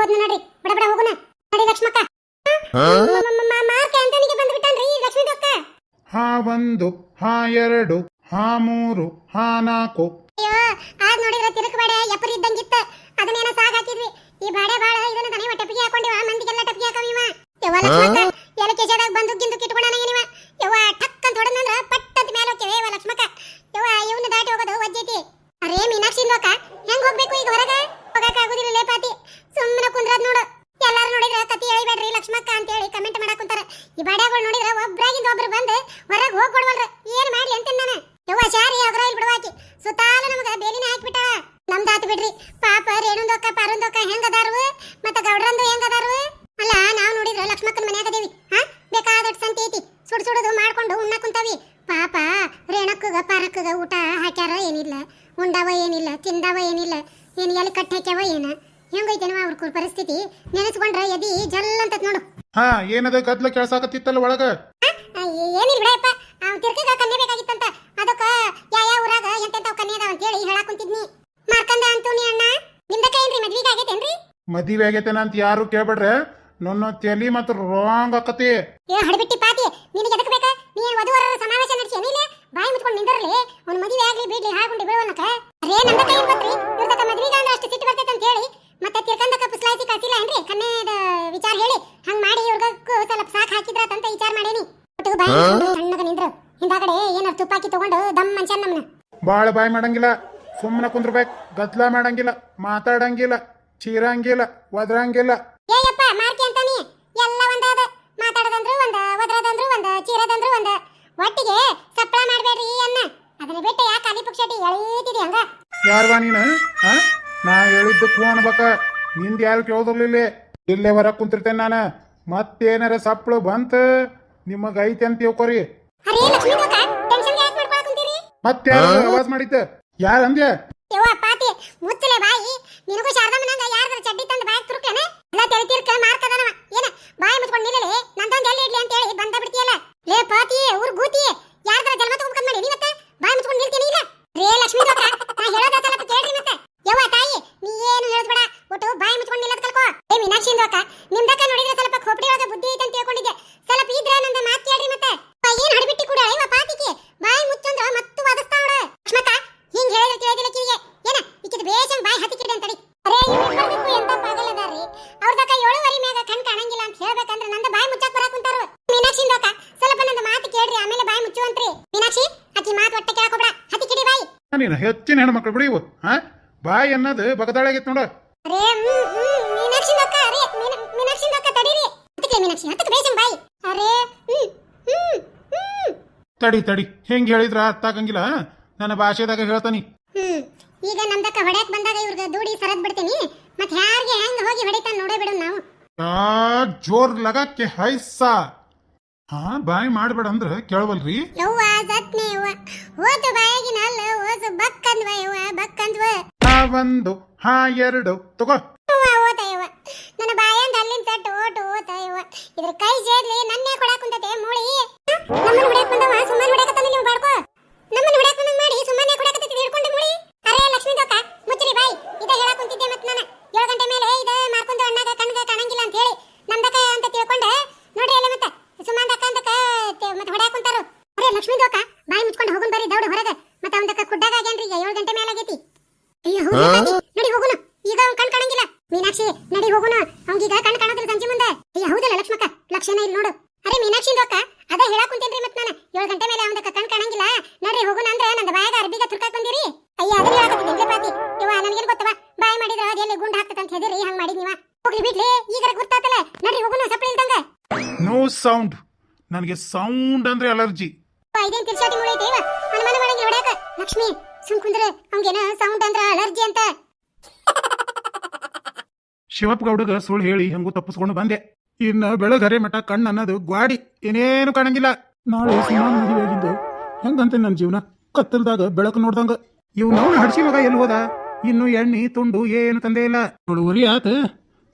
ಹೋದ್ನ ನೋಡ್ರಿ. ಬಡ ಬಡ ಹೋಗುನ. ನೋಡಿ ಲಕ್ಷ್ಮಕ್ಕ. ಮಾರ್ಕ ಆಂಟನಿಗೆ ಬಂದ್ಬಿಟ್ಟನ್ರಿ ಲಕ್ಷ್ಮಿ ಹಾ ಒಂದು ಹಾ ಎರಡು ಹಾ ಮೂರು ಹಾ ನಾಲ್ಕು. ಅಯ್ಯೋ ಆದ್ ನೋಡಿದ್ರ ತಿರುಕಬೇಡ ಎಪ್ಪರಿ ಇದ್ದಂಗಿತ್ತ. ಅದನ್ನೇನ ಸಾಗ್ ಹಾಕಿದ್ವಿ. ಈ ಬಾಡೆ ಬಾಳ ಇದನ್ನ ಹಾಕೊಂಡಿವ ಮಂದಿಗೆಲ್ಲ ಟಪ್ಪಿಗೆ ಹಾಕವಿವ ಯವ್ವ ಲಕ್ಷ್ಮಕ್ಕ ಎಲ ಕೆಜದಾಗ ಬಂದು ಗಿಂದು ಕಿಟ್ಕೊಂಡಾನ ಏನಿವ ಯವ್ವ ಟಕ್ ಅಂತ ಹೊಡೆದಂದ್ರ ಪಟ್ ಅಂತ ಮೇಲೆ ಹೋಗ್ತೇವೆ ಯವ್ವ ಲಕ್ಷ್ಮಕ್ಕ ಯವ್ವ ಇವನ್ನ ದಾಟಿ ಹೋಗೋದು ವಜ್ಜೈತಿ ಅರೇ ಮೀನಾಕ್ಷಿ ಲೋಕ ಹೆಂಗ್ ಹೋಗ್ಬೇಕು ಈಗ ಹೊರಗ ಹೋಗಕ್ ಆಗುದಿಲ್ಲ ಲೇ ಪಾತಿ ಸುಮ್ಮನೆ ಕುಂದ್ರದ್ ನೋಡು ಎಲ್ಲಾರು ನೋಡಿದ್ರ ಕತಿ ಹೇಳಿಬೇಡ್ರಿ ಲಕ್ಷ್ಮಕ್ಕ ಅಂತ ಹೇಳಿ ಕಮೆಂಟ್ ಮಾಡಕ್ ಕುಂತಾರ ಈ ಬಾಡ್ಯಾಗಳು ನೋಡಿದ್ರೆ ಒಬ್ರಾಗಿಂದ ಒಬ್ರು ಬಂದು ಹೊರಗೆ ಹೋಗ್ ಏನ್ ಮಾಡ್ಲಿ ಅಂತ ನಾನು ಯವ್ವ, ಶಾರಿ ಅಗ್ರ ಇಲ್ಲಿ ಬಿಡವಾಕಿ. ಸುತ್ತಾಲ ನಮಗ ಬೇಲಿನ ಹಾಕ್ಬಿಟ್ಟಾಳ ನಮ್ದಾತ್ ಬಿಡ್ರಿ. ಪಾಪ ರೇಣುಂದೊಕ್ಕ ಪಾರುಂದೊಕ್ಕ ಹೆಂಗ ಅದಾರು ಮತ್ತ ಗೌಡ್ರಂದು ಹೆಂಗ್ ಅದಾರು ಅಲ್ಲ, ನಾವು ನೋಡಿದ್ರ ಲಕ್ಷ್ಮಕ್ಕನ ಮನ್ಯಾಗ ಅದೇವಿ. ಹಾ? ಬೇಕಾದಟ್ ಸಂತಿ ಐತಿ. ಸುಡ್ ಸುಡುದು ಮಾಡ್ಕೊಂಡು ಉಣ್ಣ ಕುಂತಾವಿ. ಪಾಪ, ರೇಣಕ್ಕಗ, ಪಾರಕ್ಕಗ ಊಟ ಹಾಕ್ಯಾರ ಏನಿಲ್ಲ. ಉಂಡವ ಏನಿಲ್ಲ, ತಿಂದವ ಏನಿಲ್ಲ. ಏನು ಎಲ್ಲಿ ಕಟ್ ಹಾಕ್ಯಾವ ಏನ. ಹೆಂಗೈತೇನವ ಅವ್ರ ಪರಿಸ್ಥಿತಿ. ನೆನೆಸ್ಕೊಂಡ್ರ ಎದಿ ಜಲ್ ಅಂತ ನೋಡು. ಹಾ ಏನದ ಗದ್ಲ ಕೇಳಸಾಕತ್ತಿತ್ತಲ್ಲ ಒಳಗ? ಏನಿಲ್ಲ ಬಿಡಪ್ಪ ಅವ್ನ ತಿರ್ಕಗ ಕನ್ನೆ ಬೇಕಾಗಿತ್ತಂತ. ಅದಕ್ಕ ಯಾ ಯಾವ ಊರಾಗ ಎಂತೆಂತಾವ್ ಕನ್ನೆ ಅದಾವ ಅಂತ ಹೇಳಿ ಹೇಳಾಕ್ ಕುಂತಿದ್ನಿ. ಮಾರ್ಕಂದ ಅಂತೂನಿ ಅಣ್ಣ ನಿಮ್ದಕ್ಕ ಏನ್ರಿ ಮದ್ವಿಗೆ ಆಗೈತೇನ್ರಿ? ಮದುವೆ ಆಗೈತೇನ ಅಂತ ಯಾರು ಕೇಳ್ಬೇಡ್ರೆ? ನನ್ನ ತಲಿ ಮತ್ತು ರಾಂಗ್ ಆಕತಿ ಏ ಹಡಬಿಟ್ಟಿ ಪಾತಿ ನಿನಗೆ ಎದಕ್ ಬೇಕಾ? ನೀ ವಧುವರರ ಸಮಾವೇಶ ನಡೆಸಿ ಏನಿಲ್ಲ ಬಾಯಿ ಮುಚ್ಕೊಂಡು ನಿಂದಿರಲಿ. ಅವ್ನ ಮದುವೆ ಆಗ್ಲಿ ಬಿಡ್ಲಿ ಹಾಕೊಂಡು ಬಿಡುವನಕ ಅರೇ ನಂದ ಕೈ ಗೊತ್ತ್ರಿ? ಇವ್ರದಕ್ಕ ಮದ್ವಿಗೆ ಅಂದ್ರೆ ಅಷ್ಟು ಸಿಟ್ಟು ಬರ್ತೈತೆ ಅಂತ ಹೇಳಿ ಮತ್ತೆ ತಿರ್ಕಂದಕ್ಕ ಪುಸ್ಲಾಯಿಸಿ ಕಳ್ಸಿಲ್ಲ ಏನ್ರಿ? ಕನ್ನೆದ ವಿಚಾರ ಹೇಳಿ. ಹಂಗ್ ಮಾಡಿ ಇವ್ರಿಗಕ್ಕೂ ಸ್ವಲ್ಪ ಸಾಕ್ ಹಾಕಿದ್ರಾತಂತ ವಿಚಾರ ಮಾಡೇನಿ. ಒಟ್ಟಿಗೆ ಬಾಯಿ ಸಣ್ಣಗ ನಿಂದ್ರು. ಹಿಂದಾಗಡೆ ಏನಾರ ತುಪ್ಪಾಕಿ ತಗೊಂಡು ದಮ್ ಮನ್ಷನ್ ನಮ್ನ. ಬಾಳ ಬಾಯ್ ಮಾಡಂಗಿಲ್ಲ. ಸುಮ್ಮನೆ ಕುಂದ್ರಬೇಕು. ಗದ್ಲ ಮಾಡಂಗಿಲ್ಲ. ಮಾತಾಡಂಗಿಲ್ಲ. ಚೀರಂಗಿಲ್ಲ. ಒದರಂಗಿಲ್ಲ. ಏಯಪ್ಪ ಮಾರ್ಕೆ ಅಂತಾನಿ ಎಲ್ಲ ಒಂದಾದ ಮಾತಾಡದಂದ್ರು ಒಂದ ವದ್ರದಂದ್ರು ಒಂದ ಚೀರದಂದ್ರು ಒಂದ. ಒಟ್ಟಿಗೆ ಸಪ್ಪಳ ಮಾಡಬೇಡ್ರಿ ಅನ್ನ. ಅದನ್ನ ಬಿಟ್ಟು ಯಾಕೆ ಅಲಿ ಪುಕ್ಷಟಿ ಎಳೀತಿದಿ ಹಂಗ? ಯಾರ್ವಾ ನೀನು? ಹಾ? ನಾ ಹೇಳಿದ್ದು ಫೋನ್ ಬಕ ನಿಂದ ಯಾರು ಕೇಳೋದಿರ್ಲಿಲ್ಲ ಇಲ್ಲೇ. ಹೊರಗೆ ಕುಂತಿರ್ತೇನೆ ನಾನು. ಮತ್ತೇನಾರ ಸಪ್ಳು ಬಂತ ನಿಮಗ ಐತೆ ಅಂತ ತಿಳ್ಕೊರಿ. ಮತ್ತೆ ಆವಾಜ್ ಮಾಡಿದ್ದ? ಯಾರ ಅಂದ್ಯ? ಮುಚ್ಚಲೆ ಬಾಯಿ. ನಿನಗೂ ಶಾರದಮ್ಮನಂಗ ಯಾರ್ದಾರ ಚಡ್ಡಿ ತಂದು ಬಾಯಿ ತುರುಕ್ಲೇನೆ? ಎಲ್ಲ ತೆರಿತಿರ್ಕ ಮಾರ್ಕದನವ ಏನ ಬಾಯಿ ಮುಚ್ಕೊಂಡು ನಿಲ್ಲಲೆ ನಂದೊಂದು ಎಲ್ಲಿ ಇಡ್ಲಿ ಅಂತ ಹೇಳಿ ಬಂದ ಬಿಡ್ತೀಯಲ್ಲ ಲೇ ಪಾತಿ ಊರ್ ಗೂತಿ ಯಾರ್ದಾರ ಜನ್ಮ ತಗೊಂಡ್ ಮಾಡಿ ನೀ ಮತ್ತೆ ಬಾಯಿ ಮುಚ್ಕೊಂಡು ನಿಲ್ತೀನಿ ಇಲ್ಲ ರೇ ಲಕ್ಷ್ಮೀ ಲೋಕ ನಾ ಹೇಳೋದ ಸ್ವಲ್ಪ ಕೇಳ್ರಿ ಮತ್ತೆ ಯವ್ವ ತಾಯಿ ನೀ ಏನು ಹೇಳದ್ ಬೇಡ ಒಟ್ಟು ಬಾಯಿ ಮುಚ್ಕೊಂಡು ನಿಲ್ಲದ್ ಕಲ್ಕೋ ಏ ಮೀನಾಕ್ಷಿ ಲೋಕ ನಿಮ್ದಕ್ಕ ನೋಡಿದ್ರೆ ಸ್ವಲ್ಪ ಖೋಪಡಿ ಒಳಗೆ ಬುದ್ಧಿ ಐತೆ ಅಂತ ತಿಳ್ಕೊಂಡಿದ್ದೆ ಸ್ವಲ್ಪ ಇದ್ರೆ ನಂದ ಮಾತು ಕೇಳ್ರಿ ಮತ್ತೆ ಅಪ್ಪ, ಏನ್ ಹಡಬಿಟ್ಟಿ ಕೂಡ ಇವ ಪಾತಿಗೆ ಬಾಯಿ ಮುಚ್ಚಂದ್ರ ಮತ್ತು ವಾದಿಸ್ತಾವಳ ಲಕ್ಷ್ಮಕ್ಕ ಹಿಂಗ್ ಹೇಳಿದ್ರೆ ತಿಳಿದಿಲ್ಲ ಕಿವಿಗೆ ಏನ ಈಕಿದ ಬೇಷನ್ ಬಾಯಿ ಹತ್ತಿಕಿಡೆ ಅಂತಡಿ ಅರೇ ಇವ್ರಿಬ್ಬರಿಗೂ ಎಂತ ಪಾಗಲದಾರಿ ಅವ್ರದಕ್ಕ ಏಳುವರಿ ಮ್ಯಾಗ ಕಣ್ ಕಾಣಂಗಿಲ್ಲ ಅಂತ ಹೇಳ್ಬೇಕಂದ್ರ ನಂದ ಬಾಯಿ ಮುಚ್ಚಾಕ್ ಬರಾಕ್ ಕುಂತಾರು ಮೀನಾಕ್ಷಿ ದೋಕ ಸ್ವಲ್ಪ ನಂದ ಮಾತು ಕೇಳ್ರಿ ಆಮೇಲೆ ಬಾಯಿ ಮುಚ್ಚುವಂತ್ರಿ ಮೀನಾಕ್ಷಿ ಆಕಿ ಮಾತು ಒಟ್ಟ ಕೇಳಕೊಬ್ರ ಹತ್ತಿಕಿಡಿ ಬಾಯಿ ನೀನು ಹೆಚ್ಚಿನ ಹೆಣ್ಮಕ್ಳು ಬಿಡಿ ಇವು ಹಾ ಬಾಯಿ ಅನ್ನೋದು ಬಗದಾಳಾಗಿತ್ತು ನೋಡು. ತಡಿ ತಡಿ ಹೆಂಗ್ ಹೇಳಿದ್ರ ಅರ್ಥ ಆಗಂಗಿಲ್ಲ ನನ್ನ ಭಾಷೆದಾಗ ಹೇಳ್ತಾನಿ. ಈಗ ನಮ್ದಕ್ಕ ಹೊಡ್ಯಾಕ್ ಬಂದಾಗ ಇವ್ರಿಗೆ ದೂಡಿ ಸರದ್ ಬಿಡ್ತೀನಿ. ಮತ್ತೆ ಯಾರಿಗೆ ಹೆಂಗ್ ಹೋಗಿ ಹೊಡಿತಾನ ನೋಡೇ ಬಿಡು ನಾವು. ಜೋರ್ ಲಗಕ್ಕೆ ಹೈಸಾ. ಹಾ ಬಾಯಿ ಮಾಡ್ಬೇಡ ಅಂದ್ರೆ ಕೇಳವಲ್ರಿ. ಯವ್ವ ಸತ್ನೆ ಯವ್ವ. ಹೋತು ಬಾಯಾಗಿನ ಅಲ್ಲ ಹೋಸು ಬಕ್ಕಂದ್ವ ಯವ್ವ ಬಕ್ಕಂದ್ವ. ಹಾ ಒಂದು ಹಾ ಎರಡು ತಗೋ. ಯವ್ವ ಓತ ಯವ್ವ. ನನ್ನ ಬಾಯಾಂದ ಅಲ್ಲಿಂದ ತಟ್ಟು ಓಟು ಓತ ಯವ್ವ. ಇದ್ರ ಕೈ ಸೇರ್ಲಿ ನನ್ನೇ ಕೊಡಾಕ್ ಕುಂತತೆ ಮೂಳಿ. ನಮ್ಮನ್ನ ಹೊಡ್ಯಾಕ್ ಬಂದವ ಸುಮ್ಮನೆ ಹೊಡ್ಯಾಕತ್ತಾನ ನೀವು ಬಾಡ್ಕೋ ನಮ್ಮನ್ನ ಹೊಡ್ಯಾಕ್ ಬಂದಂಗ್ ಮಾಡಿ ಸುಮ್ಮನೆ ಕೊಡಾಕತ್ತಿ ಹಿಡ್ಕೊಂಡು ಮೂಳಿ ಅರೇ ಲಕ್ಷ್ಮೀ ದೋಕ ಮುಚ್ಚ್ರಿ ಬಾಯಿ ಇದ ಹೇಳಕ್ ಕುಂತಿದ್ದೆ ಮತ್ ನಾನು ಏಳು ಗಂಟೆ ಮೇಲೆ ಇದ ಮಾರ್ಕೊಂಡು ಅಣ್ಣಾಗ ಕಣ್ಗ ಕಾಣಂಗಿಲ್ಲ ಅಂತ ಹೇಳಿ ನಮ್ದಕ್ಕ ಅಂತ ತಿಳ್ಕೊಂಡ ನೋಡ್ರಿ ಅಲ್ಲ ಮತ್ತೆ ಸುಮ್ಮಂದಕ್ಕ ಅಂತಕ ಮತ್ತೆ ಹೊಡ್ಯಾಕ್ ಕುಂತಾರು ಅರೇ ಲಕ್ಷ್ಮೀ ದೋಕ ಬಾಯಿ ಮುಚ್ಕೊಂಡು ಹೋಗುನ್ ಬರ್ರಿ ದೌಡ ಹೊರಗ ಮತ್ತೆ ಅವನದಕ್ಕ ಕುಡ್ಡಾಗ ಆಗ್ಯಾನ್ರಿ ಈಗ ಏಳು ಗಂಟೆ ಮೇಲೆ ಆಗೈತಿ ಅಯ್ಯೋ ಹೌದು ತಾಯಿ. ನಡಿ ಹೋಗುನು ಈಗ ಅವ್ನ್ ಕಣ್ ಕಾಣಂಗಿಲ್ಲ ಮೀನಾಕ್ಷಿ ಹೋಗುನು ಅವ್ನಿಗೀಗ ಕಣ್ ಕಾಣೋದಿಲ್ಲ ಸಂಜೆ ಮುಂದೆ. ಅಯ್ಯ ಹೌದಲ್ಲ ಲಕ್ಷ್ಮಕ್ಕ? ಲಕ್ಷಣ ಇಲ್ಲಿ ನೋಡು. ಅರೆ ಮೀನಾಕ್ಷಿ ರೊಕ್ಕ ಅದ ಹೇಳಕ್ ಕುಂತೇನ್ರಿ ಮತ್ ನಾನು. ಏಳು ಗಂಟೆ ಮೇಲೆ ಅವನದಕ್ಕ ಕಣ್ ಕಾಣಂಗಿಲ್ಲ. ನಡ್ರಿ ಹೋಗುನ ಅಂದ್ರೆ ನಂದ ಬಾಯಾಗ ಅರ್ಬಿಗ ತುರ್ಕಾಕ್ ಬಂದಿರಿ. ಅಯ್ಯ ಅದನ್ನ ಹೇಳಕತ್ತಿದ್ದೆ ಪಾತಿ. ಇವ ನನಗೇನ್ ಗೊತ್ತವ ಬಾಯಿ ಮಾಡಿದ್ರ ಅದೆಲ್ಲಿ ಗುಂಡ್ ಹಾಕ್ತಂತ ಅಂತ ಹೆದರಿ ಹಂಗ್ ಮಾಡಿದ್ ನೀವ. ಹೋಗ್ಲಿ ಬಿಡ್ಲಿ ಈಗ ಗೊತ್ತಾತಲ್ಲ ನಡ್ರಿ ಹೋಗೋಣ ಸಪ್ಳಿ ಇಲ್ದಂಗ. ನೋ ಸೌಂಡ್ ನನಗೆ ಸೌಂಡ್ ಅಂದ್ರೆ ಅಲರ್ಜಿ ಇದೇನ್ ತಿರ್ಸಾಟಿ ಮೂಳೈತೆ ಇವ ಅನುಮಾನ ಮಾಡಂಗಿಲ್ಲ ಹೊಡ್ಯಾಕ. ಲಕ್ಷ್ಮಿ ಸುಮ್ ಕುಂದ್ರೆ ಅವ್ನಿಗೇನ ಸೌಂಡ್ ಅಂದ್ರ ಅಲರ್ಜಿ ಅಂತ. ಶಿವಪ್ಪ ಗೌಡಗ ಸುಳ್ಳು ಹೇಳಿ ಹೆಂಗೂ ತಪ್ಪಿಸ್ಕೊಂಡು ಬಂದೆ. ಇನ್ನ ಬೆಳಗರೆ ಮಠ ಕಣ್ಣು ಅನ್ನೋದು ಗ್ವಾಡಿ, ಏನೇನು ಕಾಣಂಗಿಲ್ಲ. ನಾಳೆ ಸುಮಾರು ಮದುವೆಯಾಗಿದ್ದು ಹೆಂಗಂತೆ ನನ್ನ ಜೀವನ? ಕತ್ತಲ್ದಾಗ ಬೆಳಕು ನೋಡ್ದಂಗ. ಇವ್ ನಾವು ಹಡ್ಸಿ ಮಗ ಎಲ್ಲಿ ಹೋದ? ಇನ್ನು ಎಣ್ಣೆ, ತುಂಡು ಏನು ತಂದೆ ಇಲ್ಲ. ನೋಡು ಒರಿ ಆತ.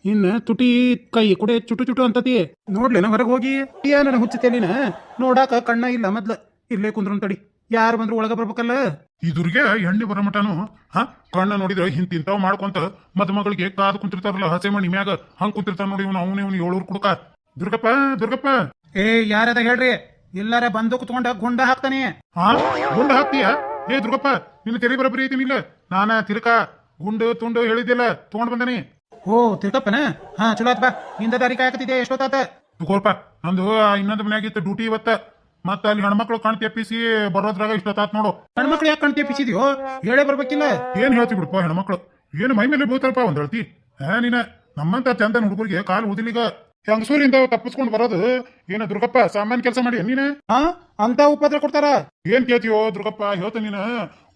ಇನ್ನ ತುಟಿ ಕೈ ಕುಡೆ ಚುಟು ಚುಟು ಅಂತತಿ ನೋಡ್ಲೇನ ಹೊರಗೆ ಹೋಗಿ? ಏನ ಹುಚ್ಚತೇಲಿನ ನೋಡಾಕ ಕಣ್ಣ ಇಲ್ಲ ಮೊದ್ಲ. ಇಲ್ಲೇ ಕುಂದ್ರ ತಡಿ. ಯಾರು ಬಂದ್ರು ಒಳಗ ಬರ್ಬೇಕಲ್ಲ? ಇದ್ರಿಗೆ ಎಣ್ಣೆ ಬರೋ ಮಟನು ಹಾ? ಕಣ್ಣ ನೋಡಿದ್ರೆ ಹಿಂತ ಇಂತಾವ್ ಮಾಡ್ಕೊಂತ ಮದುಮಗಳಿಗೆ ಕಾದು ಕುಂತಿರ್ತಾರಲ್ಲ ಹಸೆ ಮಣಿ ಮ್ಯಾಗ ಹಂಗ್ ಕುಂತಿರ್ತಾರ ನೋಡಿ ಇವ್ನು ಅವನೇ ಇವ್ನು ಏಳೂರು ಕುಡ್ಕ. ದುರ್ಗಪ್ಪ ದುರ್ಗಪ್ಪ. ಏ ಯಾರದ ಹೇಳ್ರಿ? ಎಲ್ಲಾರ ಬಂದು ಕುತ್ಕೊಂಡ ಗುಂಡ ಹಾಕ್ತಾನೆ. ಹಾ ಗುಂಡ ಹಾಕ್ತೀಯ? ಏ ದುರ್ಗಪ್ಪ ನಿನ್ನ ತೆರಿ ಬರಬರಿ ಐತಿನಿಲ್ಲ ನಾನ ತಿರ್ಕ ಗುಂಡು ತುಂಡು ಹೇಳಿದ್ದಿಲ್ಲ ತಗೊಂಡ್ ಬಂದನಿ. ಓ ತಿರ್ಕಪ್ಪನ? ಹಾ ಚಲೋ ಆತ್ ಬಾ. ನಿಂದ ದಾರಿ ಕಾಯಕತ್ತಿದೆ ಎಷ್ಟೊತ್ತಾತ? ತಗೋರ್ಪ ನಂದು ಇನ್ನೊಂದು ಮನೆಯಾಗಿತ್ತು ಡ್ಯೂಟಿ ಇವತ್ತ. ಮತ್ತ ಅಲ್ಲಿ ಹೆಣ್ಮಕ್ಳು ಕಣ್ ತೆಪ್ಪಿಸಿ ಬರೋದ್ರಾಗ ಇಷ್ಟೊತ್ತಾತ್ ನೋಡು. ಹೆಣ್ಮಕ್ಳು ಯಾಕೆ ಕಣ್ ತೆಪ್ಪಿಸಿದ್ಯೋ ಹೇಳೇ ಬರ್ಬೇಕಿಲ್ಲ. ಏನ್ ಹೇಳ್ತಿ ಬಿಡಪ್ಪ ಹೆಣ್ಮಕ್ಳು? ಏನು ಮೈ ಮೇಲೆ ಬೀಳ್ತಾರಪ್ಪ ಒಂದ್ ಹೇಳ್ತಿ ಹಾ ನೀನ ನಮ್ಮಂತ ಚಂದನ್ ಹುಡುಗರಿಗೆ ಕಾಲು ಓದಿಲಿಗ ಹೆಂಗಸೂರಿಂದ ತಪ್ಪಿಸ್ಕೊಂಡ್ ಬರೋದು? ಏನ ದುರ್ಗಪ್ಪ ಸಾಮಾನ್ಯ ಕೆಲಸ ಮಾಡಿ ನೀನ? ಹಾ ಅಂತ ಉಪದ್ರ ಕೊಡ್ತಾರ. ಏನ್ ಕೇಳ್ತೀಯೋ ದುರ್ಗಪ್ಪ ಹೇಳ್ತ ನೀನ.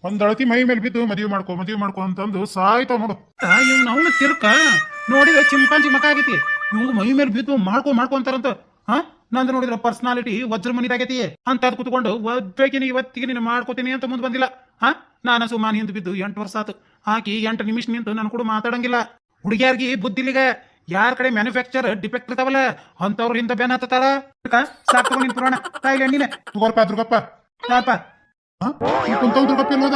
ಒಂದ್ ಅಳತಿ ಮೈ ಮೇಲೆ ಬಿದ್ದು ಮದುವೆ ಮಾಡ್ಕೊ ಮದುವೆ ಮಾಡ್ಕೊ ಅಂತಂದು ಸಾಯ್ತಾವ ನೋಡು. ಅವನ ತಿರ್ಕ ನೋಡಿದ ಚಿಂಪಾಂಜಿ ಮಕ ಆಗೈತಿ. ಇವ್ ಮೈ ಮೇಲೆ ಬಿದ್ದು ಮಾಡ್ಕೊ ಮಾಡ್ಕೊಂತಾರಂತ ಹಾ? ನಂದು ನೋಡಿದ್ರ ಪರ್ಸನಾಲಿಟಿ ವಜ್ರ ಮನಿದಾಗೈತಿ ಅಂತ ಅದ್ ಕುತ್ಕೊಂಡು ಒಬ್ಬೇಕಿನಿ ಇವತ್ತಿಗೆ ನೀನು ಮಾಡ್ಕೋತೀನಿ ಅಂತ ಮುಂದ್ ಬಂದಿಲ್ಲ. ಹಾ? ನಾನು ಸುಮಾನ್ ಹಿಂದ್ ಬಿದ್ದು ಎಂಟು ವರ್ಷ ಆತು. ಆಕಿ ಎಂಟು ನಿಮಿಷ ನಿಂತು ನಾನು ಕೂಡ ಮಾತಾಡಂಗಿಲ್ಲ. ಹುಡುಗಿಯಾರ್ಗಿ ಬುದ್ಧಿಲಿಗ. ಯಾರ ಕಡೆ ಮ್ಯಾನುಫ್ಯಾಕ್ಚರ್ ಡಿಫೆಕ್ಟ್ ಇರ್ತಾವಲ್ಲ ಅಂತವ್ರ ಹಿಂದ ಬೆನ್ ಹತ್ತಾರ ಸಾಕ್ ನಿನ್ ಪುರಾಣ. ತಾಯಿಲೆ ನೀನೆ ತಗೋರ್ಪ ದುರ್ಗಪ್ಪ. ತಾಪ ಕುಂತವ್ ದುರ್ಗಪ್ಪ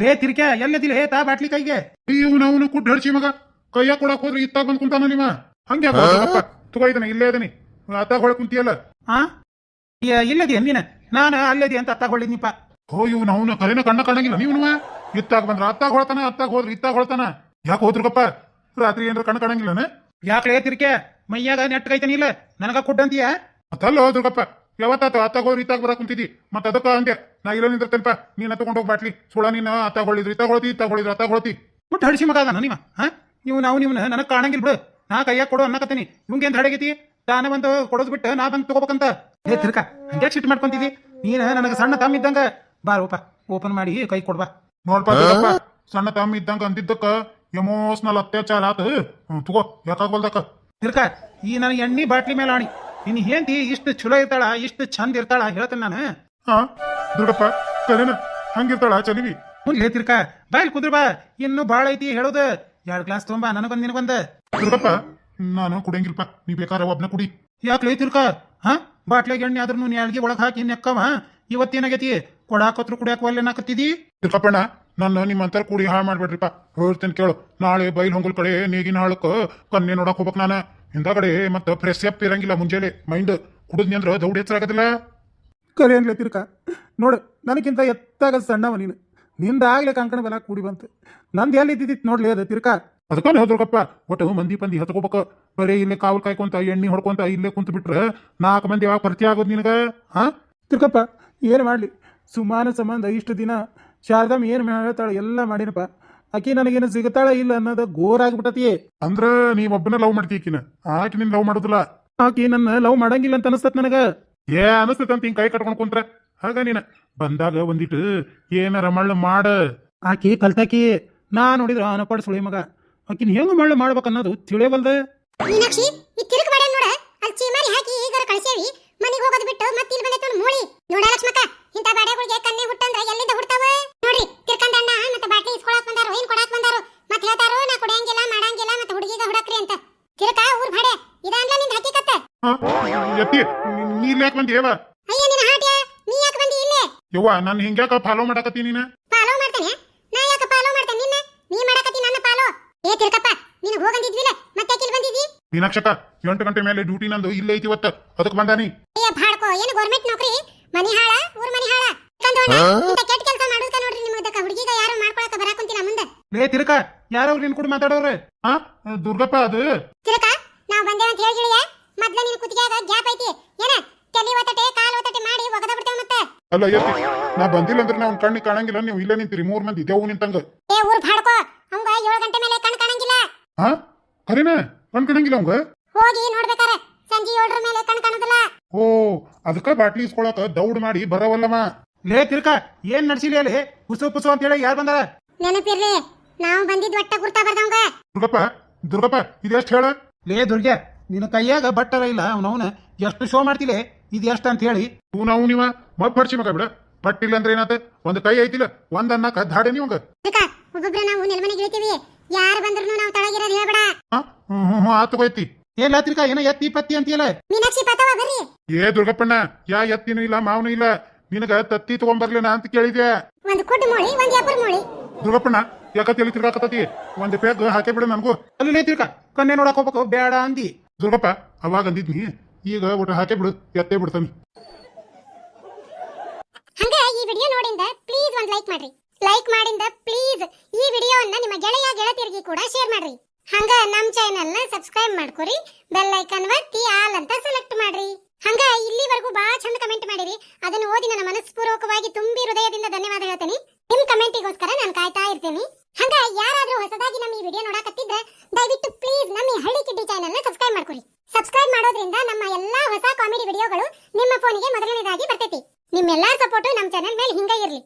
ಲೇ ತಿರ್ಕ ಎಲ್ಲದಿಲ್ಲ ಹೇ, ತಾ, ಬಾಟ್ಲಿ ಕೈಗೆ. ಇವನು ಅವನು ಕುಡ್ ಹಡ್ಸಿ ಮಗ. ಕೈಯ ಕೊಡಕ್ ಹೋದ್ರೆ ಇತ್ತಾಗ ಬಂದ್ ಕುಂತಾನ ನಿಮ್ಮ ಹಂಗೆ ತಗೋ ಇದನ್ನ, ಇಲ್ಲೇ ಇದನಿ. ಆತಾಗ ಹೊಳ ಕುಂತಿಯಲ್ಲ? ಆ? ಇಲ್ಲದಿ ಅಂದಿನ ನಾನು ಅಲ್ಲದಿ ಅಂತ ತಗೊಳ್ಳಿದ್ನಿಪ್ಪ ಓ ಇವ್ ಅವನು ಕರೆನ ಕಣ್ಣ ಕಾಣಂಗಿಲ್ಲ. ನೀವನು ಇತ್ತಾಗ ಬಂದ್ರ ಅತ್ತಾಗ ಹೊಳ್ತಾನ ಅತ್ತಾಗ ಹೋದ್ರ ಇತ್ತಾಗ ಹೊಳ್ತಾನ. ಯಾಕೆ ಹೋದ್ರಗಪ್ಪ? ರಾತ್ರಿ ಏನ್ರ ಕಣ್ಣ ಕಾಣಂಗಿಲ್ಲನ? ಯಾಕಲೇ ತಿರ್ಕೆ ಮೈಯಾಗ ನೆಟ್ ಇಲ್ಲ ನನಗ ಕೊಟ್ಟಂತೀಯ? ಮತ್ತಲ್ಲ ಹೋದ್ರಗಪ್ಪ. ಯಾವತ್ತಾತ? ಅತ್ತಾಗ ಹೋದ್ರ ಇತ್ತಾಗ ಬರಕ್ ಕುಂತಿದ್ದಿ. ಮತ್ತ ಅದಕ್ಕ ಅಂದೆ ನಾ ಇಲ್ಲ ನಿಂದಿರ್ತೇನಪ್ಪ. ನೀನ ತಗೊಂಡ್ ಹೋಗ್ ಬಾಟ್ಲಿ. ಸುಳ ನೀನು ಅತ್ತಾಗ ಹೊಳಿದ್ರು ಇತ್ತಾಗ ಹೊಳ್ತಿ ಇತ್ತಾಗ ಹೊಳಿದ್ರು ಅತ್ತಾಗ ಹೊಳ್ತಿ. ಬಿಟ್ಟು ಹಡಿಸಿ ಮಗ ಅದಾನ ನೀವ ಹಾ ನೀವು ನಾವು ನಿಮ್ನ ನನಗೆ ಕಾಣಂಗಿಲ್ಲ ಬಿಡು. ನಾ ಕೈಯಾಗ ಕೊಡು ಅನ್ನಕತ್ತೀನಿ. ನಿಮ್ಗೆ ಏನ್ ಹಡಗೈತಿ? ತಾನ ಬಂದು ಕೊಡೋದು ಬಿಟ್ಟು ನಾ ಬಂದು ತಗೋಬೇಕಂತ. ಏ ತಿರ್ಕ ಹಂಗೆ ಸಿಟ್ಟು ಮಾಡ್ಕೊಂತಿದಿ ನೀನ ನನಗೆ ಸಣ್ಣ ತಮ್ಮ ಇದ್ದಂಗ. ಬಾರೋಪ ಓಪನ್ ಮಾಡಿ ಕೈ ಕೊಡ್ಬಾ ನೋಡ್ಪ ಸಣ್ಣ ತಮ್ಮ ಇದ್ದಂಗ ಅಂದಿದ್ದಕ್ಕ ಎಮೋಷನಲ್ ಅತ್ಯಾಚಾರ ಆತು. ಹ್ಮ್, ತಗೋ ಯಾಕಾಗೋಲ್ದಕ್ಕ? ತಿರ್ಕ ಈ ನನಗೆ ಎಣ್ಣಿ ಬಾಟ್ಲಿ ಮೇಲೆ ಆಣಿ. ಇನ್ ಹೆಂಡತಿ ಇಷ್ಟು ಚಲೋ ಇರ್ತಾಳ ಇಷ್ಟು ಚಂದ ಇರ್ತಾಳ ಹೇಳ್ತೇನೆ ನಾನು. ಹಾ ದುರ್ಗಪ್ಪ ಕರೆನ ಹಂಗಿರ್ತಾಳ ಚಲಿವಿ ಮುಂದೆ ತಿರ್ಕ ಬಾಯ್ ಕುದ್ರ ಬಾ. ಇನ್ನು ಬಾಳ ಐತಿ ಹೇಳೋದು. ಎರಡ್ ಗ್ಲಾಸ್ ತುಂಬಾ ನನಗೊಂದು ನಿನಗೊಂದು. ದುರ್ಗಪ್ಪ ನಾನು ಕುಡಿಯಂಗಿಲ್ಪ ನೀ ಬೇಕಾರ ಒಬ್ನ ಕುಡಿ. ಯಾಕೆ ತಿರ್ಕ? ಹಾ? ಬಾಟ್ಲಾಗ ಎಣ್ಣೆ ಆದ್ರೂ ನ್ಯಾಲ್ಗೆ ಒಳಗೆ ಒಳಗ್ ಹಾಕಿ ನೆಕ್ಕವ? ಇವತ್ತೇನಾಗೈತಿ? ಕೊಡಾಕತ್ರು ಕುಡಿಯಾಕ ಒಲ್ಲೇನಾಕತ್ತಿದಿ ತಿರ್ಕಪ್ಪಣ್ಣ ನನ್ನ ನಿಮ್ಮಂತರ ಕೂಡಿ ಹಾಳು ಮಾಡ್ಬೇಡ್ರಿಪ್ಪ ಹೇಳ್ತೇನೆ ಕೇಳು. ನಾಳೆ ಬೈಲ್ ಹೊಂಗಲ್ ಕಡೆ ನೀಗಿನ ಹಾಳಕ್ಕ ಕನ್ನೆ ನೋಡಕ್ ಹೋಗ್ಬೇಕು ನಾನು. ಹಿಂದಗಡೆ ಮತ್ತೆ ಫ್ರೆಶ್ ಅಪ್ ಇರಂಗಿಲ್ಲ ಮುಂಜಾನೆ ಮೈಂಡ್ ಕುಡಿದ್ನಿ ಅಂದ್ರೆ ದೌಡ್ ಹೆಚ್ಚಾಗದಿಲ್ಲ ಕರೆ ಅನ್ಲೆ ತಿರ್ಕ. ನೋಡು ನನಗಿಂತ ಎತ್ತಾಗ ಸಣ್ಣವ ನೀನು. ನಿಂದಾಗ್ಲೇ ಕಂಕಣ ಬಲ ಕೂಡಿ ಬಂತು. ನಂದು ಎಲ್ಲಿ ಇದ್ದಿತ್ತು ನೋಡ್ಲಿ ಅದು ತಿರ್ಕ. ಅದಕ್ಕ ಹೋದ್ರಕಪ್ಪ. ಒಟ್ಟು ಮಂದಿ ಪಂದಿ ಹತ್ಕೋಬೇಕು ಬರೀ ಇಲ್ಲೇ ಕಾವಲ್ ಕಾಯ್ಕೊಂತ ಎಣ್ಣೆ ಹೊಡ್ಕೊಂತ ಇಲ್ಲೇ ಕುಂತ ಬಿಟ್ರೆ ನಾಲ್ಕು ಮಂದಿ ಯಾವಾಗ ಪರಿಚಯ ಆಗೋದು ನಿನಗೆ? ಹಾಂ ತಿರ್ಕಪ್ಪ ಏನು ಮಾಡಲಿ? ಸುಮಾರು ಸಂಬಂಧ ಇಷ್ಟು ದಿನ. ಶಾರದಮ್ಮ ಏನು ಹೇಳ್ತಾಳೆ ಎಲ್ಲ ಮಾಡಿನಪ್ಪ. ಆಕಿ ನನಗೇನು ಸಿಗುತ್ತಾಳ ಇಲ್ಲ ಅನ್ನೋದು ಗೋರಾಗ್ಬಿಟ್ಟತಿ ಅಂದ್ರೆ ನೀ ಒಬ್ಬನ ಲವ್ ಮಾಡ್ತೀಕಿನ ಆಕೆ ನಿನ್ ಲವ್ ಮಾಡುದಿಲ್ಲ? ಆಕಿ ನನ್ನ ಲವ್ ಮಾಡಂಗಿಲ್ಲ ಅಂತ ಅನಿಸ್ತತ್ ನನಗ. ಏ ಅನಸ್ತಂತ ಹಿಂಗ್ ಕೈ ಕಟ್ಕೊಂಡ್ ಕುಂತ್ರ. ಹಾಗ ನೀನ ಬಂದಾಗ ಒಂದಿಟ್ಟು ಏನಾರ ಮಳ್ಳ ಮಾಡ. ಆಕಿ ಕಲ್ತಾಕಿ ನಾ ನೋಡಿದ್ರ ಅನಪಡ ಸುಳಿ ಮಗ. ಆಕಿನ ಹೆಂಗ ಮಳೆ ಮಾಡ್ಬೇಕನ್ನೋದು ತಿಳಿಯವಲ್ದ ಮೀನಾಕ್ಷಿ ಈ ತಿರುಕು ಬಾಡ ನೋಡ. ಅಲ್ಲಿ ಚೀಮಾರಿ ಹಾಕಿ ಈಗ ಕಳ್ಸೇವಿ ಮನೆಗೆ ಹೋಗೋದು ಬಿಟ್ಟು ಮತ್ತೆ ಇಲ್ಲಿ ಬಂದೈತೆ ನೋಡು ಮೂಳಿ. ನೋಡ ಲಕ್ಷ್ಮಕ್ಕ ಇಂಥ ಬಾಡೆಗಳಿಗೆ ಕನ್ನೆ ಹುಟ್ಟಂದ್ರ ಎಲ್ಲಿಂದ ಹುಡ್ತಾವ ನೋಡ್ರಿ ಮತ್ತೆ ಬಾಟ್ಲಿ ಇಸ್ಕೊಳಕ್ ಬಂದಾರು ಏನ್ ಕೊಡಾಕ್ ಬಂದಾರು? ಮತ್ತೆ ಹೇಳ್ತಾರೋ ನಾ ಮಾಡಂಗಿಲ್ಲ ಮತ್ತೆ ಹುಡುಗಿಗ ಹುಡಕ್ರಿ ಅಂತ. ತಿರ್ಕ ಊರ್ ಬಾಡೆ ಇದಂದ್ಲ ನಿಂದ ಹಕ್ಕಿಕತ್ತ ಹಾ? ಎತ್ತಿ ನೀ ಇಲ್ಲಿ ಯಾಕೆ ಬಂದಿ ಅಯ್ಯ ನಿನ್ನ ಹಾಟ್ಯ ನೀ ಯಾಕೆ ಬಂದಿ ಇಲ್ಲೇ? ಯವ್ವ ನಾನು ಹಿಂಗ್ಯಾಕ ಫಾಲೋ ಮಾಡಕತ್ತಿ ನೀನ? ಪಾಲೋ ಮಾಡ್ತಾನೆ ನಾ ಯಾಕೆ ಪಾಲೋ ಮಾಡ್ತೇನೆ ನಿನ್ನ ನೀ ಮಾಡಕತ್ತಿ ನನ್ನ ಪಾಲೋ ಏ ತಿರ್ಕಪ್ಪ ನೀನು ಹೋಗಂದಿದ್ವಿಲ್ಲ ಮತ್ತೆ ಇಲ್ಲಿ ಬಂದಿದ್ದಿ? ಮೀನಾಕ್ಷಕ ಎಂಟು ಗಂಟೆ ಮೇಲೆ ಡ್ಯೂಟಿ ನಂದು ಇಲ್ಲೇ ಐತಿ ಇವತ್ತು. ಅದಕ್ಕೆ ಬಂದಾನಿ ಏ ಭಾಡ್ಕೋ ಏನು ಗೌರ್ಮೆಂಟ್ ನೌಕರಿ? ಮನಿ ಹಾಳ ಊರ್ ಮನಿ ಹಾಳ ಕಂದೋಣ ಇಂತ ಕೆಟ್ಟ ಕೆಲಸ ಮಾಡೋದಕ್ಕ ನೋಡ್ರಿ ನಿಮ್ಮದಕ್ಕ ಹುಡುಗಿಗ ಯಾರು ಮಾಡ್ಕೊಳಕ ಬರಾಕುಂತಿನ ಮುಂದೆ. ಲೇ ತಿರ್ಕ ಯಾರವ್ರು ನಿನ್ ಕೂಡ ಮಾತಾಡೋರು? ಹಾ ದುರ್ಗಪ್ಪ ಅದು. ತಿರ್ಕ ನಾವು ಬಂದೇವ ಅಂತ ಹೇಳಿಳಿಯ ಮೊದ್ಲ ನಿನ್ ಕುತ್ತಿಗೆಯಾಗ ಗ್ಯಾಪ್ ಐತಿ. ಏನ ತಲಿ ಒತ್ತಟೆ ಕಾಲು ಒತ್ತಟೆ ಮಾಡಿ ಒಗದ ಬಿಡ್ತೇವ ಮತ್ತೆ? ಅಲ್ಲ ಎತ್ತಿ ನಾ ಬಂದಿಲ್ಲ ಅಂದ್ರೆ ನಾವು ಕಣ್ಣಿ ಕಾಣಂಗಿಲ್ಲ. ನೀವು ಇಲ್ಲೇ ನಿಂತೀರಿ ಮೂರ್ ಮಂದಿ ದೇವು ನಿಂತಂಗ? ಏ ಊರ್ ಭಾಡ್ಕೋ ಅವಂಗ 7 ಗಂಟೆ ಮೇಲೆ ಕಣ್ ಕಾಣಂಗಿಲ್ಲ. ಹಾ? ಕರೀನ ಕಣ್ ಕಾಣಂಗಿಲ್ಲ ಅವಂಗ? ಹೋಗಿ ನೋಡ್ಬೇಕಾರೆ. ಸಂಜೆ ಏಳರ ಮೇಲೆ ಕಣ್ ಕಾಣುದಿಲ್ಲ. ಓ ಅದಕ್ಕ ಬಾಟ್ಲಿ ಇಸ್ಕೊಳಕ ದೌಡ್ ಮಾಡಿ ಬರವಲ್ಲಮ್ಮ ಲೇ ತಿರ್ಕ ಏನ್ ನಡ್ಸಿಲಿ ಅಲ್ಲಿ? ಪುಸು ಪುಸು ಅಂತ ಹೇಳಿ ಯಾರು ಬಂದಾರ? ನೆನಪಿರ್ಲಿ ನಾವು ಬಂದಿದ್ ಒಟ್ಟ ಗುರ್ತಾ ಬರ್ದವಂಗ ದುರ್ಗಪ್ಪ ದುರ್ಗಪ್ಪ ಇದೆಷ್ಟು ಹೇಳ? ಲೇ ದುರ್ಗೆ ನಿನ್ನ ಕೈಯಾಗ ಬಟ್ಟರ ಇಲ್ಲ ಅವನವನ. ಎಷ್ಟು ಶೋ ಮಾಡ್ತಿಲೆ? ಇದು ಎಷ್ಟು ಅಂತ ಹೇಳಿ. ಹೂ ನಾವು ನೀವ ಮಗ್ ಪಡ್ಸಿ ಮಗ ಬಿಡ. ಪಟ್ಟಿಲ್ಲ ಅಂದ್ರೆ ಏನಾತ? ಒಂದ್ ಕೈ ಐತಿಲ್ಲ ಒಂದ್ ಅನ್ನಕ ಧಾಡೆ ನೀವಂಗ ಒಬ್ಬೊಬ್ರ ನಾವು ನೆಲಮನೆಗೆ ಇಳಿತೀವಿ ಯಾರು ಬಂದ್ರು ನಾವು ತಳಗಿರೋದು ಹೇಳ್ಬೇಡ. ಹಾ? ಹ್ಮ್ ಆತು ಹೋಯ್ತಿ. ಏನ್ ತಿರ್ಕ ಏನ ಎತ್ತಿ ಪತ್ತಿ ಅಂತೀಯಲ್ಲ? ಮೀನಾಕ್ಷಿ ಪತವ ಬರ್ರಿ. ಏ ದುರ್ಗಪ್ಪಣ್ಣ ಯಾ ಎತ್ತಿನೂ ಇಲ್ಲ ಮಾವನು ಇಲ್ಲ. ನಿನಗ ತತ್ತಿ ತಗೊಂಬರ್ಲೇನ ಅಂತ ಕೇಳಿದೆ ಒಂದು ಕುಡ್ ಮೋಳಿ ಒಂದ್ ಎಬ್ಬರ್ ಮೋಳಿ. ದುರ್ಗಪ್ಪಣ್ಣ ಯಾಕ ತಿಳಿ ತಿರ್ಗಾಕತ್ತತಿ? ಒಂದ್ ಪೇಗ್ ಹಾಕೇ ಬಿಡು ನನಗೂ ಅಲ್ಲಿ ತಿರ್ಕ ಕನ್ನೆ ನೋಡಕ್ ಹೋಗ್ಬೇಕು ಬೇಡ ಅಂದಿ. ದುರ್ಗಪ್ಪ ಅವಾಗ ಅಂದಿದ್ನಿ. ಈಗ ಒಟ್ಟು ಹಾಕೇ ಬಿಡು, ಎತ್ತೇ ಬಿಡ್ತಾನೆ ಹಂಗ ಈ ವಿಡಿಯೋ ನೋಡಿಂದ ಪ್ಲೀಸ್ ಒಂದು ಲೈಕ್ ಮಾಡ್ರಿ. ಲೈಕ್ ಮಾಡಿಂದ ಪ್ಲೀಸ್ ಈ ವಿಡಿಯೋವನ್ನ ನಿಮ್ಮ ಗೆಳೆಯ, ಗೆಳತಿಯರಿಗೆ ಕೂಡ ಶೇರ್ ಮಾಡ್ರಿ. ಹಂಗ ನಮ್ಮ ಚಾನೆಲ್ನ ಸಬ್ಸ್ಕ್ರೈಬ್ ಮಾಡ್ಕೊರಿ ಬೆಲ್ ಐಕನ್ ಒತ್ತಿ ಆಲ್ ಅಂತ ಸೆಲೆಕ್ಟ್ ಮಾಡ್ರಿ. ಹಂಗ ಇಲ್ಲಿವರೆಗೂ ಬಹಳ ಚಂದ ಕಮೆಂಟ್ ಮಾಡಿರಿ. ಅದನ್ನು ಓದಿ ನನ್ನ ಮನಸ್ಪೂರ್ವಕವಾಗಿ ತುಂಬಿ ಹೃದಯದಿಂದ ಧನ್ಯವಾದ ಹೇಳ್ತೇನೆ. ನಿಮ್ ಕಮೆಂಟಿಗೋಸ್ಕರ ನಾನು ಕಾಯ್ತಾ ಇರ್ತೀನಿ. ಹಂಗ ಯಾರಾದ್ರೂ ಹೊಸದಾಗಿ ನಮ್ಮ ಈ ವಿಡಿಯೋ ನೋಡಕತ್ತಿದ್ರೆ, ದಯವಿಟ್ಟು ಪ್ಲೀಸ್ ನಮ್ಮ ಹಳ್ಳಿ ಕಿಡ್ಡಿ ಚಾನೆಲ್ನ ಸಬ್ಸ್ಕ್ರೈಬ್ ಮಾಡ್ಕೊರಿ. ಸಬ್ಸ್ಕ್ರೈಬ್ ಮಾಡೋದ್ರಿಂದ ನಮ್ಮ ಎಲ್ಲಾ ಹೊಸ ಕಾಮಿಡಿ ವಿಡಿಯೋಗಳು ನಿಮ್ಮ ಫೋನಿಗೆ ಮೊದಲನೇದಾಗಿ ಬರ್ತೈತಿ. ನಿಮ್ಮೆಲ್ಲಾ ಸಪೋರ್ಟ್ ನಮ್ಮ ಚಾನೆಲ್ ಮೇಲೆ ಹಿಂಗ ಇರ್ಲಿ.